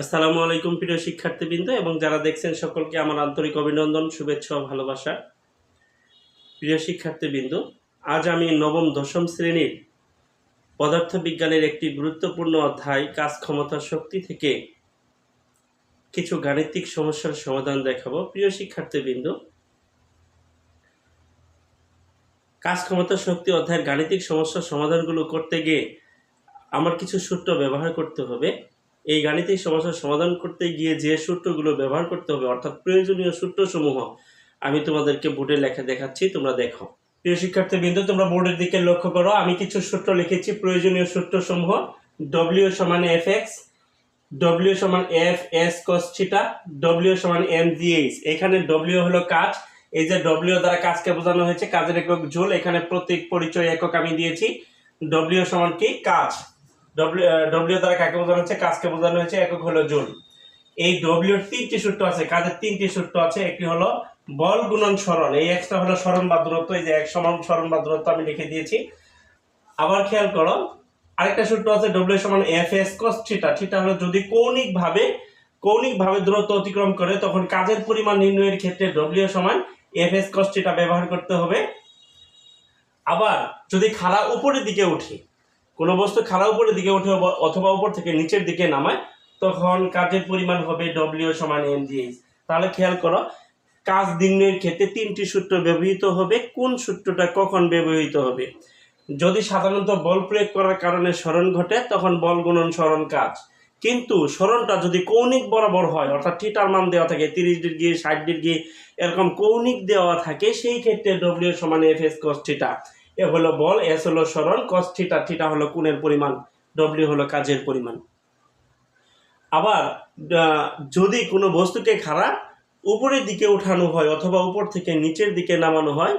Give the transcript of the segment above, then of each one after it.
আসসালামু আলাইকুম প্রিয় শিক্ষার্থীবৃন্দ, এবং যারা দেখছেন সকলকে আমার আন্তরিক অভিনন্দন, শুভেচ্ছা ও ভালোবাসা। প্রিয় শিক্ষার্থীবৃন্দ, আজ আমি নবম, দশম শ্রেণির পদার্থবিজ্ঞানের একটি গুরুত্বপূর্ণ অধ্যায়, কাজ ক্ষমতা শক্তি থেকে কিছু গাণিতিক সমস্যার সমাধান দেখাবো। প্রিয় শিক্ষার্থীবৃন্দ, কাজ ক্ষমতা শক্তি অধ্যায়ের গাণিতিক সমস্যার সমাধানগুলো করতে গিয়ে আমার কিছু সূত্র ব্যবহার করতে হবে। এই গাণিতিক সমস্যার সমাধান করতে গিয়ে যে সূত্রগুলো ব্যবহার করতে হবে, অর্থাৎ প্রয়োজনীয় সূত্রসমূহ, আমি তোমাদেরকে বোর্ডে লেখা দেখাচ্ছি, তোমরা দেখো। প্রিয় শিক্ষার্থী বিন্দু তোমরা বোর্ডের দিকে লক্ষ্য করো, আমি কিছু সূত্র লিখেছি, প্রয়োজনীয় সূত্রসমূহ ডব্লিউ সমান এফ এক্স ডব্লিউ সমান F S cos theta W সমান এম জি এইচ এখানে ডব্লিউ হলো কাজ, এই যে ডব্লিউ দ্বারা কাজকে বোঝানো হয়েছে, কাজের একক ঝোল, এখানে প্রতীক, পরিচয়, একক আমি দিয়েছি। ডব্লিউ সমান কি? কাজ। ডব্লিউ ডব্লিউ দ্বারা কাকে বোঝানো হচ্ছে? কাজকে বোঝানো হয়েছে একক হলো জুল এই ডব্লিউর তিনটি সূত্র আছে, কাজের তিনটি সূত্র আছে, একটি হলো বল গুণন সরণ এই একটা হলো সরণ বা দূরত্ব, এই যে এক সমান সরণ বা দূরত্ব আমি লিখে দিয়েছি। আবার খেয়াল করো, আরেকটা সূত্র আছে ডব্লিউ সমান F S cos theta theta হলো যদি কৌণিক ভাবে কৌণিক ভাবে দূরত্ব অতিক্রম করে, তখন কাজের পরিমাণ নির্ণয়ের ক্ষেত্রে ডব্লিউ সমান এফ এস কস থিটা ব্যবহার করতে হবে। আবার যদি খাড়া উপরের দিকে উঠে কোনো বস্তু খাড়া উপরের দিকে ওঠে অথবা উপর থেকে নিচের দিকে নামায়, তখন কাজের পরিমাণ হবে ডব্লিউ সমান এম তাহলে খেয়াল করো, কাজ নির্ণয়ের ক্ষেত্রে তিনটি সূত্র ব্যবহৃত হবে, কোন সূত্রটা কখন ব্যবহৃত হবে? যদি সাধারণত বল প্রয়োগ করার কারণে স্মরণ ঘটে, তখন বল গুণন স্মরণ কাজ। কিন্তু স্মরণটা যদি কৌণিক বরাবর হয়, অর্থাৎ থিটার মান দেওয়া থাকে, তিরিশ ডিগ্রি, ষাট ডিগ্রি, এরকম কৌণিক দেওয়া থাকে, সেই ক্ষেত্রে ডব্লিউ সমান F S cos theta A হলো বল, এস হলো স্মরণ কস থিটা থিটা হলো কোণের পরিমাণ ডব্লিউ হলো কাজের পরিমাণ। আবার যদি কোনো বস্তুকে খাড়া উপরের দিকে উঠানো হয় অথবা উপর থেকে নিচের দিকে নামানো হয়,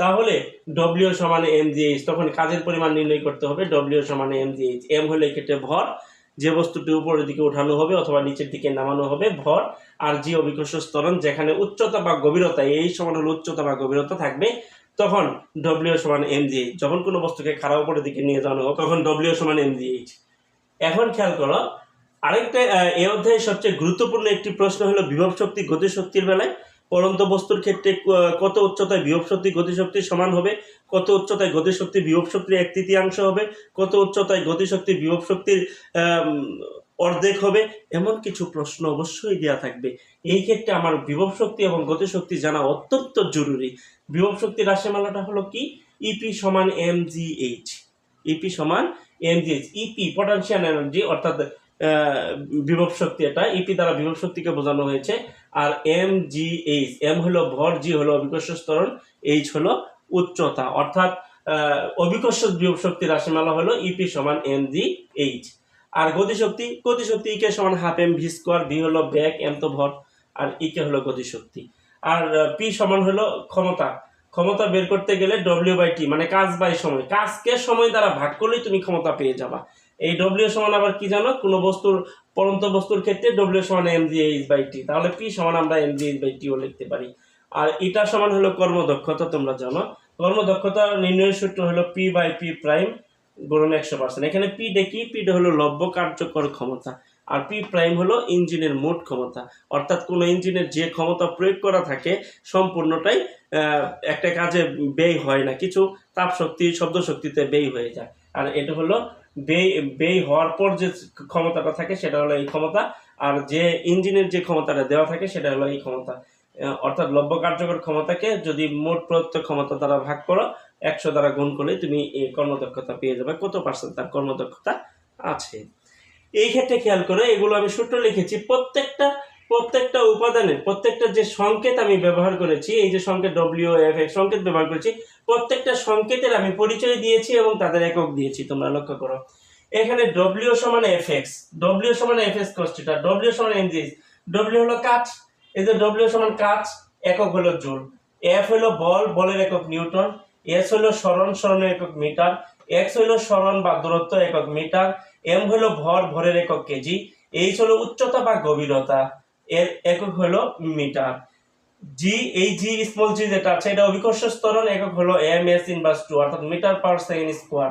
তাহলে ডব্লিউ সমান এম জিএইচ তখন কাজের পরিমাণ নির্ণয় করতে হবে ডব্লিউ সমান এম জিএইচ এম হলো এক্ষেত্রে ভর, যে বস্তুটি উপরের দিকে উঠানো হবে অথবা নিচের দিকে নামানো হবে, ভর আর জি অভিকর্ষ স্তরণ যেখানে উচ্চতা বা গভীরতা এই সমান হলো উচ্চতা বা গভীরতা থাকবে তখন ডব্লিউ সমান এম জিএইচ যখন কোনো বস্তুকে খারাপ উপরের দিকে নিয়ে যাওয়ানো হোক তখন ডব্লিউ সমান এম জিএইচ এখন খেয়াল করো আরেকটা আহ, এই অধ্যায়ের সবচেয়ে গুরুত্বপূর্ণ একটি প্রশ্ন হলো বিভব শক্তি গতিশক্তির বেলায় পরন্ত বস্তুর ক্ষেত্রে কত উচ্চতায় বিভব শক্তি গতিশক্তি সমান হবে কত উচ্চতায় গতিশক্তি বিভব শক্তির এক তৃতীয়াংশ হবে কত উচ্চতায় গতিশক্তি বিভব শক্তির অর্ধেক হবে, এমন কিছু প্রশ্ন অবশ্যই দেওয়া থাকবে। এই ক্ষেত্রে আমার বিভব শক্তি এবং গতিশক্তি জানা অত্যন্ত জরুরি। বিভব শক্তির রাশিমালাটা হলো কি? ইপি সমান এম জি এইচ ইপি সমান M G H EP potential energy অর্থাৎ বিভব শক্তি এটা। ইপি দ্বারা বিভব শক্তিকে বোঝানো হয়েছে। আর এম জি এইচ এম হলো ভর জি হলো অভিকর্ষ স্তরণ এইচ হলো উচ্চতা। অর্থাৎ অভিকর্ষ বিভব শক্তি রাশিমালা হলো ইপি সমান এম জি এইচ আর গতিশক্তি গতিশক্তি ইকে সমান half M V square V হলো ব্যাক এম তো ভর, আর ইকে হলো গতিশক্তি আর পি সমান হলো ক্ষমতা। ক্ষমতা বের করতে গেলে ডব্লিউ বাই টি মানে কাজ বাই সময়। কাজকে সময় দ্বারা ভাগ করলেই তুমি ক্ষমতা পেয়ে যাবা। এই ডব্লিউ সমান আবার কি জানো? কোনো বস্তুর, পরন্ত বস্তুর ক্ষেত্রে ডব্লিউ সমান M G H by T তাহলে পি সমান আমরা এম জি এইচ বাই টিও লিখতে পারি। আর এটা সমান হলো কর্মদক্ষতা, তোমরা জানো। কর্মদক্ষতা নির্ণয়ের সূত্র হলো পি বাই পি প্রাইম গুণন একশো পার্সেন্ট এখানে পি দেখি পিটা হলো লব্য কার্যকর ক্ষমতা আর পি প্রাইম হলো ইঞ্জিনের মোট ক্ষমতা। অর্থাৎ কোনো ইঞ্জিনের যে ক্ষমতা প্রয়োগ করা থাকে, সম্পূর্ণটাই একটা কাজে ব্যয় হয় না। কিছু তাপ শক্তি শব্দ শক্তিতে ব্যয় হয়ে যায়। আর এটা হলো ব্যয় ব্যয় হওয়ার পর যে ক্ষমতাটা থাকে, সেটা হলো এই ক্ষমতা। আর যে ইঞ্জিনের যে ক্ষমতাটা দেওয়া থাকে, সেটা হলো এই ক্ষমতা। অর্থাৎ লব্য কার্যকর ক্ষমতাকে যদি মোট প্রদত্ত ক্ষমতা দ্বারা ভাগ করো একশো দ্বারা গুণ করলে তুমি কর্মদক্ষতা পেয়ে যাবে। কত পার্সেন্ট তার কর্মদক্ষতা আছে? এই ক্ষেত্রে খেয়াল করে, এগুলো আমি সূত্র লিখেছি, প্রত্যেকটা প্রত্যেকটা উপাদানের প্রত্যেকটা যে সংকেত আমি ব্যবহার করেছি, এই যে সংকেত ডব্লিউ এফ এক্স সংকেত ব্যবহার করেছি, প্রত্যেকটা সংকেতের আমি পরিচয় দিয়েছি এবং তাদের একক দিয়েছি, তোমরা লক্ষ্য করো। এখানে ডব্লিউ সমান এফ এক্স ডব্লিউ সমান F X cos theta W সমান এম জি ডব্লিউ হলো কাজ এই যে ডব্লিউ সমান কাজ একক হলো জুল এফ হলো বল, বলের একক নিউটন এস হলো স্মরণ স্মরণের একক মিটার এক্স হলো স্মরণ বা দূরত্ব একক মিটার এম হলো ভর ভরের একক কেজি এইচ হলো উচ্চতা বা গভীরতা এর একক হলো মিটার। জি এই জি স্মল জি যেটা আছে, এটা অভিকর্ষ স্তরণ একক হলো এম এস ইনভার্স টু অর্থাৎ metre per second square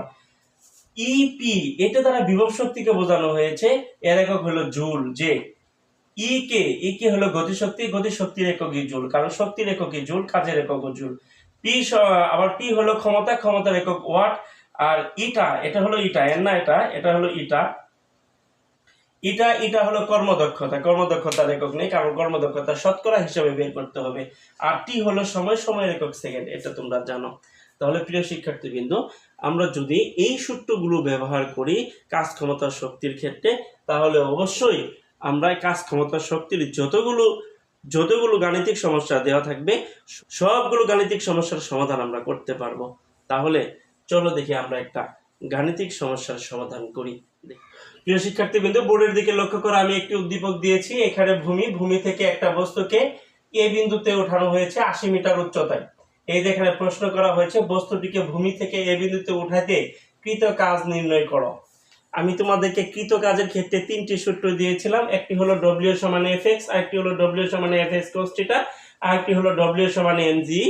EP এটা দ্বারা বিভব শক্তিকে বোঝানো হয়েছে, এর একক হলো জুল যে ই কে ই কে হলো গতিশক্তি, গতিশক্তির এককই জুল, কারণ শক্তির এককই জুল, কাজের একক জুল। পি আবার পি হলো ক্ষমতা, ক্ষমতার একক ওয়াট, আর ইটা, এটা হলো ইটা, এর না এটা এটা হলো ইটা। ইটা ইটা হলো কর্মদক্ষতা, কর্মদক্ষতার একক নেই, কারণ কর্মদক্ষতা শতকরা হিসাবে বের করতে হবে। আর টি হলো সময়, সময়ের একক সেকেন্ড, এটা তোমরা জানো। তাহলে প্রিয় শিক্ষার্থীবৃন্দ, আমরা যদি এই সূত্রগুলো ব্যবহার করি কাজ ক্ষমতার শক্তির ক্ষেত্রে, তাহলে অবশ্যই আমরা কাজ ক্ষমতার শক্তির যতগুলো যতগুলো গাণিতিক সমস্যা দেওয়া থাকবে, সবগুলো গাণিতিক সমস্যার সমাধান আমরা করতে পারব। তাহলে চলো দেখি আমরা একটা গাণিতিক সমস্যার সমাধান করি। প্রিয় শিক্ষার্থীবৃন্দ, বোর্ডের দিকে লক্ষ্য করে, আমি একটি উদ্দীপক দিয়েছি, এখানে ভূমি ভূমি থেকে একটা বস্তুকে এ বিন্দুতে ওঠানো হয়েছে আশি মিটার উচ্চতায়। এই যে এখানে প্রশ্ন করা হয়েছে, বস্তুটিকে ভূমি থেকে এ বিন্দুতে উঠাতে কৃত কাজ নির্ণয় করো। আমি তোমাদেরকে কৃত কাজের ক্ষেত্রে তিনটি সূত্র দিয়েছিলাম। একটি হলো ডব্লিউ সমান এফ এক্স আরেকটি হলো ডব্লিউ সমান এফ এক্স কোস্টিটা আরেকটি হলো ডব্লিউ সমান এন জি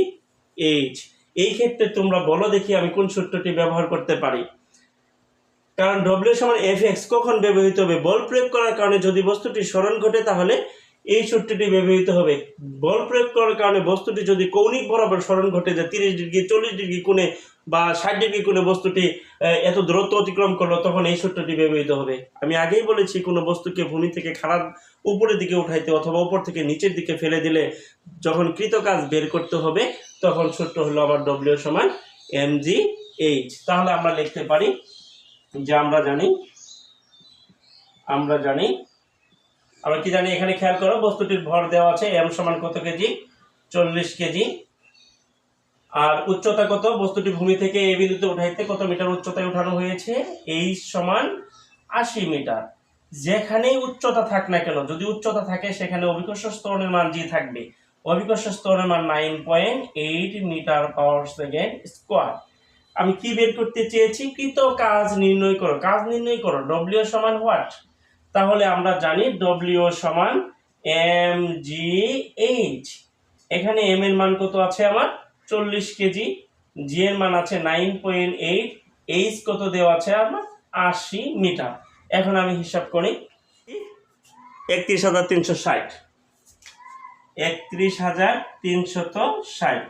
এইচ এই ক্ষেত্রে তোমরা বলো দেখি আমি কোন সূত্রটি ব্যবহার করতে পারি। কারণ ডব্লিউ সমান এফ এক্স কখন ব্যবহৃত হবে? বল প্রয়োগ করার কারণে যদি বস্তুটি স্মরণ ঘটে তাহলে এই সূত্রটি ব্যবহৃত হবে। বল প্রয়োগ করার কারণে বস্তুটি যদি কৌণিক বরাবর স্মরণ ঘটে যায়, তিরিশ ডিগ্রি, চল্লিশ ডিগ্রি কোণে বা ষাট ডিগ্রি কোণে বস্তুটি এত দূরত্ব অতিক্রম করল, তখন এই সূত্রটি ব্যবহৃত হবে। আমি আগেই বলেছি, কোনো বস্তুকে ভূমি থেকে খারাপ উপরের দিকে উঠাইতে অথবা উপর থেকে নিচের দিকে ফেলে দিলে যখন কৃত কাজ বের করতে হবে, তখন সূত্র হলো আবার ডব্লিউ সমান এম জি এইচ তাহলে আমরা লিখতে পারি যে আমরা জানি আমরা জানি আমরা কি জানি, এখানে খেয়াল করো, বস্তুটির ভর দেওয়া আছে এম সমান কত কেজি চল্লিশ কেজি আর উচ্চতা কত? বস্তুটি ভূমি থেকে এ বিন্দুতে উঠাইতে কত মিটার উচ্চতায় উঠানো হয়েছে? এই সমান আশি মিটার। যেখানেই উচ্চতা থাক না কেন, যদি উচ্চতা থাকে, সেখানে অভিকর্ষ স্তরণের মান জি থাকবে। অভিকর্ষ স্তরণের মান nine point eight metre power second square আমি কি বের করতে চেয়েছি? কৃত কাজ নির্ণয় করো। কাজ নির্ণয় করো। ডব্লিউ সমান হোয়াট তাহলে আমরা জানি ডব্লিউ সমান এম জি এইচ এখানে এম এর মান কত আছে আমার? চল্লিশ কেজি। জি এর মান আছে নাইন পয়েন্ট এইট এইচ কত দেওয়া আছে আমার? আশি মিটার। এখন আমি হিসাব করি। একত্রিশ হাজার তিনশো ষাট। একত্রিশ হাজার তিনশত ষাট।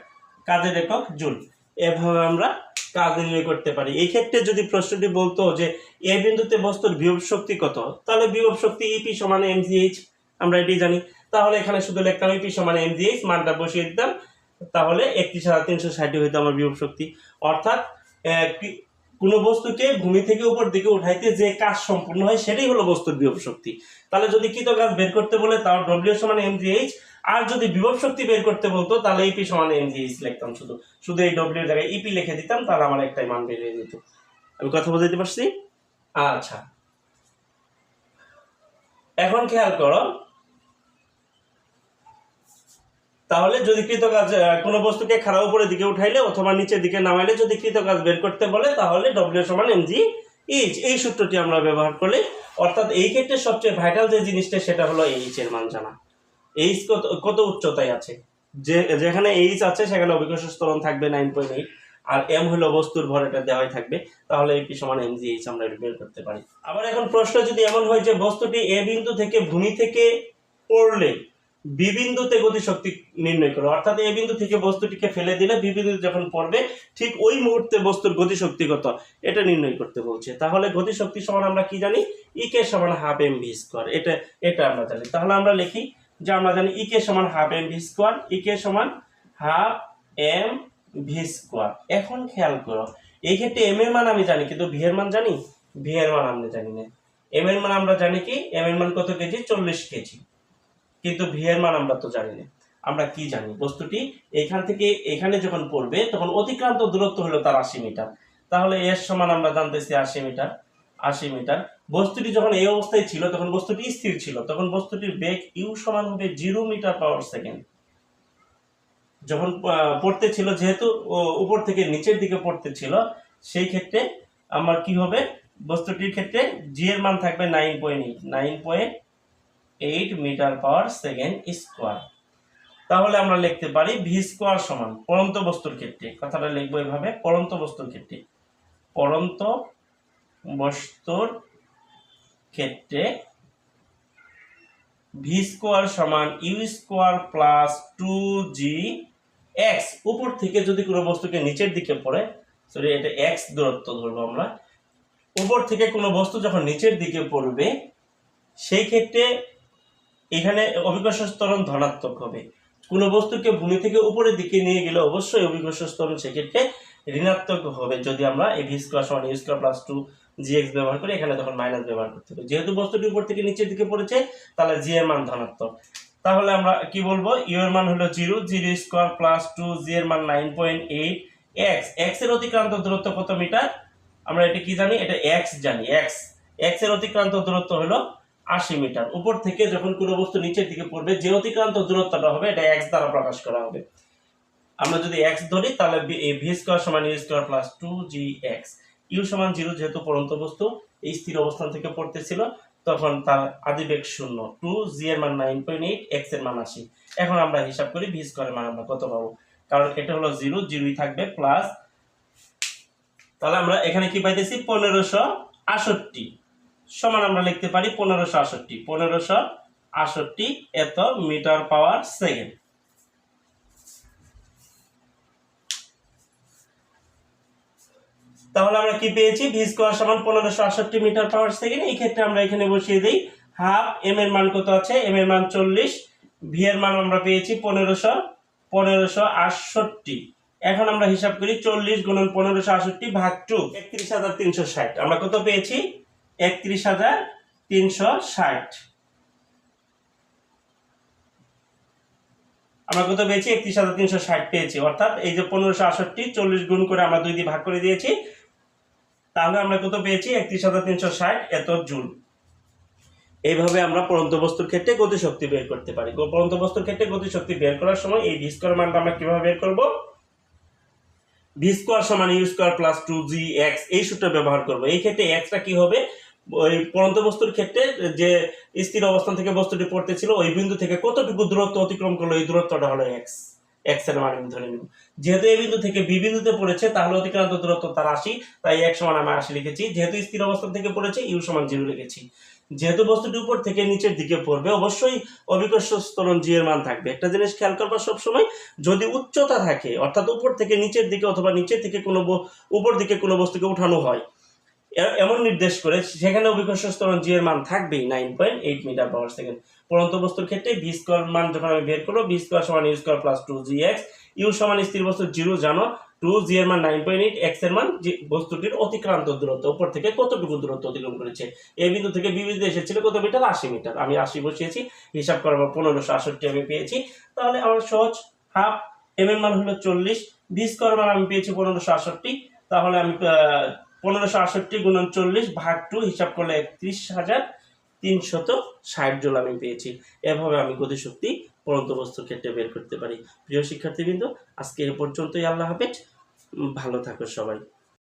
কাজের একক জুল। এভাবে আমরা কাজ নির্ণয় করতে পারি? এই ক্ষেত্রে যদি প্রশ্নটি বলতো যে এ বিন্দুতে বস্তুর বিভব শক্তি কত, তাহলে বিভব শক্তি ইপি সমান এম আমরা এটি জানি। তাহলে এখানে শুধু লিখতাম ইপি সমান এম মানটা বসিয়ে দিতাম, তাহলে একত্রিশ হাজার তিনশো ষাটই হইতো আমার বিভব শক্তি। অর্থাৎ কোনো বস্তুকে ভূমি থেকে উপর দিকে উঠাইতে যে কাজ সম্পূর্ণ হয়, সেটাই হলো বস্তুর বিভব শক্তি। তাহলে যদি কৃত কাজ বের করতে বলে তাও ডব্লিউ সমান এম জি এইচ আর যদি বিভব শক্তি বের করতে বলতো, তাহলে ইপি সমান এম জি এইচ লিখতাম শুধু। শুধু এই ডব্লিউ জায়গায় ইপি লিখে দিতাম, তাহলে আমার একটাই মান বের হয়ে যেত। আমি কথা বুঝাইতে পারছি? আচ্ছা। এখন খেয়াল করো তাহলে যদি কৃতকাজ কোনো বস্তুকে খারাপ উপরের দিকে উঠাইলে অথবা নিচের দিকে নামাইলে যদি কৃতকাজ বের করতে বলে, তাহলে ডব্লিউ সমান এম জি এইচ এই সূত্রটি আমরা ব্যবহার করলে, অর্থাৎ এই ক্ষেত্রে সবচেয়ে ভাইটাল যে জিনিসটা, সেটা হলো এইচ এর মান জানা। এইচ কত কত উচ্চতায় আছে? যে, যেখানে এইচ আছে, সেখানে অভিকর্ষ স্তরণ থাকবে নাইন পয়েন্ট এইট আর এম হলো বস্তুর ভর, এটা দেওয়াই থাকবে। তাহলে এপি সমান এম জি এইচ আমরা বের করতে পারি। আবার এখন প্রশ্ন যদি এমন হয় যে বস্তুটি এ বিন্দু থেকে ভূমি থেকে পড়লে বি বিন্দুতে গতিশক্তি নির্ণয় করো। অর্থাৎ এ বিন্দু থেকে বস্তুটিকে ফেলে দিলে বি বিন্দু যখন পড়বে, ঠিক ওই মুহূর্তে বস্তুর গতিশক্তি কত এটা নির্ণয় করতে বলছে তাহলে গতিশক্তি সমান আমরা কি জানি? ই কে সমান হাফ এম ভি স্কোয়ার এটা এটা আমরা জানি। তাহলে আমরা লিখি যে আমরা জানি ই কে সমান half M V square E K সমান হাফ এম ভি স্কোয়ার এখন খেয়াল করো, এই ক্ষেত্রে এম এর মান আমি জানি, কিন্তু ভি এর মান জানি? ভি এর মান আমরা জানি না। এম এর মান আমরা জানি কি? এম এর মান কত কেজি? চল্লিশ কেজি। কিন্তু ভি এর মান আমরা তো জানি না আমরা কি জানি? বস্তুটি এখান থেকে এখানে যখন পড়বে, তখন অতিক্রান্ত দূরত্ব হলো তার আশি মিটার। তাহলে এর সমান আমরা জানতেছি আশি মিটার আশি মিটার। বস্তুটি যখন এই অবস্থায় ছিল, তখন বস্তুটি স্থির ছিল। তখন বস্তুটির বেগ ইউ সমান হবে জিরো মিটার পাওয়ার সেকেন্ড যখন পড়তে ছিল, যেহেতু উপর থেকে নিচের দিকে পড়তে ছিল, সেই ক্ষেত্রে আমার কি হবে? বস্তুটির ক্ষেত্রে জি এর মান থাকবে nine point eight nine point eight metre power second square তাহলে আমরা লিখতে পারি ভি স্কোয়ার সমান পরন্ত বস্তুর ক্ষেত্রে। কথাটা লিখব এভাবে, পরন্ত বস্তুর ক্ষেত্রে। পরন্ত বস্তুর ক্ষেত্রে ভি স্কোয়ার সমান U square plus two G X উপর থেকে যদি কোনো বস্তুকে নিচের দিকে পড়ে সরি এটা এক্স দূরত্ব ধরবো আমরা। উপর থেকে কোনো বস্তু যখন নিচের দিকে পড়বে, সেই ক্ষেত্রে এখানে অভিকর্ষ ত্বরণ ধনাত্মক হবে। কোনো বস্তুকে ভূমি থেকে উপরের দিকে নিয়ে গেলে অবশ্যই অভিকর্ষ ত্বরণ সেক্ষেত্রে ঋণাত্মক হবে। যদি আমরা ভি স্কোয়ার সমান U square plus two G X ব্যবহার করি, এখানে তখন মাইনাস ব্যবহার করতে হবে। যেহেতু বস্তুটি উপর থেকে নিচের দিকে পড়েছে, তাহলে জি এর মান ধনাত্মক। তাহলে আমরা কি বলব? ইউ এর মান হলো zero zero square plus two G এর মান নাইন পয়েন্ট এইট এক্স এক্সের অতিক্রান্ত দূরত্ব কত মিটার? আমরা এটা কি জানি? এটা এক্স জানি এক্স এক্সের অতিক্রান্ত দূরত্ব হলো আশি মিটার। উপর থেকে যখন কোনো বস্তু নিচের দিকে পড়বে, যে অতিক্রান্ত দূরত্বটা হবে, এটা এক্স দ্বারা প্রকাশ করা হবে। আমরা যদি এক্স ধরি, তাহলে ভি স্কোয়ার সমান U square plus two G X U সমান জিরো যেহেতু পড়ন্ত বস্তু, এই স্থির অবস্থান থেকে পড়তেছিল, তখন তার আদিবেগ শূন্য। টু জি এর মান নাইন পয়েন্ট এইট এক্সের মান আশি। এখন আমরা হিসাব করি ভি স্কোয়ারের মান আমরা কত পাবো? কারণ এটা হলো জিরো জিরোই থাকবে প্লাস তাহলে আমরা এখানে কি পাইতেছি? পনেরোশো আষট্টি। সমান আমরা লিখতে পারি পনেরোশো আষট্টি পনেরোশো আষট্টি এত মিটার পাওয়ার সেকেন্ড। তাহলে আমরা কি পেয়েছি? ভি স্কোয়ার সমান পনেরোশো আষট্টি মিটার পাওয়ার সেকেন্ড। এই ক্ষেত্রে আমরা এখানে বসিয়ে দিই। হাফ এম এর মান কত আছে? এম এর মান চল্লিশ। ভি এর মান আমরা পেয়েছি পনেরোশো পনেরোশো আটষট্টি। এখন আমরা হিসাব করি চল্লিশ গুণন পনেরোশো আষট্টি ভাগ টু একত্রিশ হাজার তিনশো ষাট। আমরা কত পেয়েছি? একত্রিশ হাজার তিনশো ষাট। আমরা কত পেয়েছি? একত্রিশ হাজার তিনশো ষাট পেয়েছি। অর্থাৎ এই যে পনেরোশো আষট্টি চল্লিশ গুণ করে আমরা দুই দিয়ে ভাগ করে দিয়েছি। তাহলে আমরা কত পেয়েছি? একত্রিশ হাজার তিনশো ষাট। এত জুল। এইভাবে আমরা পরন্ত বস্তুর ক্ষেত্রে গতিশক্তি বের করতে পারি। পরন্ত বস্তুর ক্ষেত্রে গতিশক্তি বের করার সময় এই ভি স্কোয়ার মানটা আমরা কীভাবে বের করব? ভি স্কোয়ার সমান U square plus two G X এই সূত্র ব্যবহার করব। এই ক্ষেত্রে এক্সটা কি হবে? ওই পরন্ত বস্তুর ক্ষেত্রে যে স্থির অবস্থান থেকে বস্তুটি পড়তেছিল, ওই বিন্দু থেকে কতটুকু দূরত্ব অতিক্রম করল, এই দূরত্বটা হলো এক্স এক্সের মান ধরে নিব যেহেতু এই বিন্দু থেকে বি বিন্দুতে পড়েছে, তাহলে অতিক্রান্ত দূরত্ব তার আশি, তাই এক সমান আমি আশি লিখেছি। যেহেতু স্থির অবস্থান থেকে পড়েছে ইউ সমান জিরো লিখেছি। যেহেতু বস্তুটি উপর থেকে নিচের দিকে পড়বে, অবশ্যই অভিকর্ষ স্তরণ জি এর মান থাকবে। একটা জিনিস খেয়াল করবা সবসময়, যদি উচ্চতা থাকে, অর্থাৎ উপর থেকে নিচের দিকে অথবা নিচের থেকে কোনো উপর দিকে কোনো বস্তুকে উঠানো হয় এমন নির্দেশ করে, সেখানে অভিকর্ষ স্তরণ জি এর মান থাকবেই nine point eight metre power second পরন্ত বস্তুর ক্ষেত্রে বি স্কোয়ার মান যখন আমি বের করব বি স্কোয়ার সমান U square plus two G X U সমান স্থির বস্তু জিরো জানো টু জি এর মান নাইন পয়েন্ট এইট এক্সের মান বস্তুটির অতিক্রান্ত দূরত্ব, উপর থেকে কতটুকু দূরত্ব অতিক্রম করেছে। এই বিন্দু থেকে বি বিন্দু এসেছিল কত মিটার আশি মিটার আমি আশি বসিয়েছি, হিসাব করার পর পনেরোশো আষট্টি আমি পেয়েছি। তাহলে আমার সহজ হাফ এম এর মান হলো চল্লিশ বি স্কোয়ার মান আমি পেয়েছি পনেরোশো আষট্টি তাহলে আমি পনেরোশো আটষট্টি গুণন চল্লিশ ভাগ টু হিসাব করলে একত্রিশ হাজার তিনশত ষাট জোল আমি পেয়েছি। এভাবে আমি গতিশক্তি পরন্ত বস্তুর ক্ষেত্রে বের করতে পারি। প্রিয় শিক্ষার্থীবৃন্দ, আজকে এ পর্যন্তই। আল্লাহ হাফেজ। ভালো থাকো সবাই।